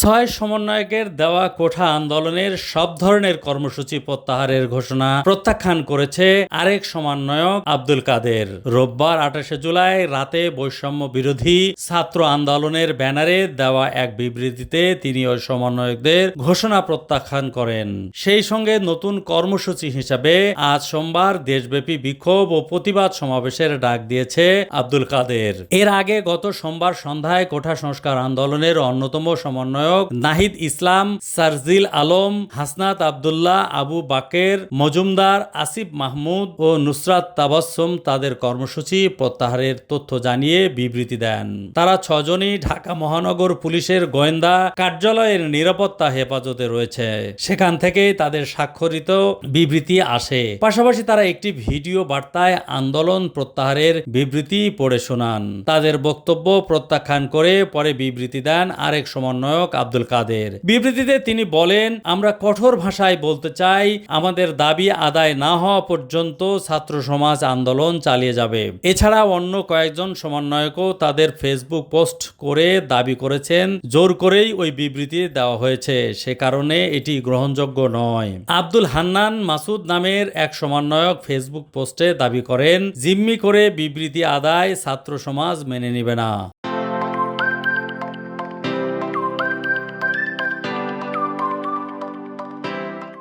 ছয় সমন্বয়কের দেওয়া কোঠা আন্দোলনের সব ধরনের কর্মসূচি প্রত্যাহারের ঘোষণা প্রত্যাখ্যান করেছে আরেক সমন্বয়ক আব্দুল কাদের। রোববার আঠাশে জুলাই রাতে বৈষম্য বিরোধী ছাত্র আন্দোলনের ব্যানারে দেওয়া এক বিবৃতিতে তিনি ওই সমন্বয়কদের ঘোষণা প্রত্যাখ্যান করেন। সেই সঙ্গে নতুন কর্মসূচি হিসাবে আজ সোমবার দেশব্যাপী বিক্ষোভ ও প্রতিবাদ সমাবেশের ডাক দিয়েছে আব্দুল কাদের। এর আগে গত সোমবার সন্ধ্যায় কোঠা সংস্কার আন্দোলনের অন্যতম সমন্বয়ক নাহিদ ইসলাম, সারজিল আলম, হাসনাত আবদুল্লাহ, আবু বাকের, মজুমদার, আসিফ মাহমুদ ও নুসরাত তাবাসসুম তাদের কর্মসূচি প্রত্যাহারের তথ্য জানিয়ে বিবৃতি দেন। তারা ছজনই ঢাকা মহানগর পুলিশের গোয়েন্দা কার্যালয়ের নিরাপত্তা হেফাজতে রয়েছে। সেখান থেকেই তাদের স্বাক্ষরিত বিবৃতি আসে। পাশাপাশি তারা একটি ভিডিও বার্তায় আন্দোলন প্রত্যাহারের বিবৃতি পড়ে শোনান। তাদের বক্তব্য প্রত্যাখ্যান করে পরে বিবৃতি দেন আরেক সমন্বয়ক আব্দুল কাদের। বিবৃতিতে তিনি বলেন, আমরা কঠোর ভাষায় বলতে চাই, আমাদের দাবি আদায় না হওয়া পর্যন্ত ছাত্র সমাজ আন্দোলন চালিয়ে যাবে। এছাড়া অন্য কয়েকজন সমন্বয়কও তাদের ফেসবুক পোস্ট করে দাবি করেছেন, জোর করেই ওই বিবৃতি দেওয়া হয়েছে। সে কারণে এটি গ্রহণযোগ্য নয়। আব্দুল হান্নান মাসুদ নামের এক সমন্বয়ক ফেসবুক পোস্টে দাবি করেন, জিম্মি করে বিবৃতি আদায় ছাত্র সমাজ মেনে নেবে না।